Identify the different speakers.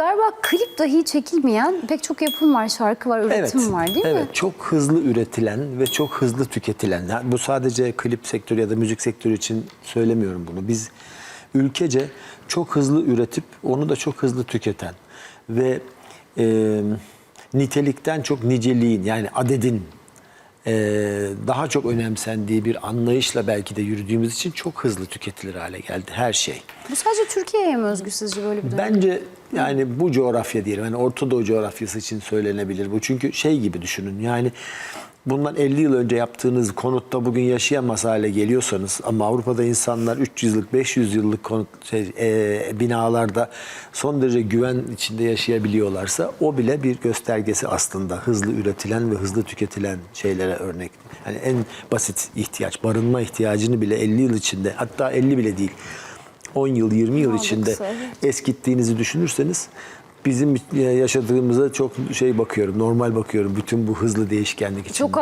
Speaker 1: galiba klip dahi çekilmeyen pek çok yapım var, şarkı var, üretim var değil
Speaker 2: evet,
Speaker 1: mi?
Speaker 2: çok hızlı üretilen ve çok hızlı tüketilen. Bu sadece klip sektörü ya da müzik sektörü için söylemiyorum bunu. Biz ülkece çok hızlı üretip onu da çok hızlı tüketen ve e, nitelikten çok niceliğin yani adedin e, daha çok önemsendiği bir anlayışla belki de yürüdüğümüz için çok hızlı tüketilir hale geldi her şey.
Speaker 1: Bu sadece Türkiye'ye mi özgü sizce böyle bir dönem?
Speaker 2: Bence yani bu coğrafya diyelim. Yani Orta Doğu coğrafyası için söylenebilir bu. Çünkü şey gibi düşünün. Yani bundan 50 yıl önce yaptığınız konutta bugün yaşayamaz hale geliyorsanız ama Avrupa'da insanlar 300 yıllık 500 yıllık konut şey, e, binalarda son derece güven içinde yaşayabiliyorlarsa o bile bir göstergesi aslında hızlı üretilen ve hızlı tüketilen şeylere örnek. Yani en basit ihtiyaç barınma ihtiyacını bile 50 yıl içinde hatta 50 bile değil 10 yıl 20 yıl içinde eskittiğinizi düşünürseniz bizim yaşadığımıza çok şey bakıyorum, normal bakıyorum bütün bu hızlı değişkenlik için.
Speaker 1: Çok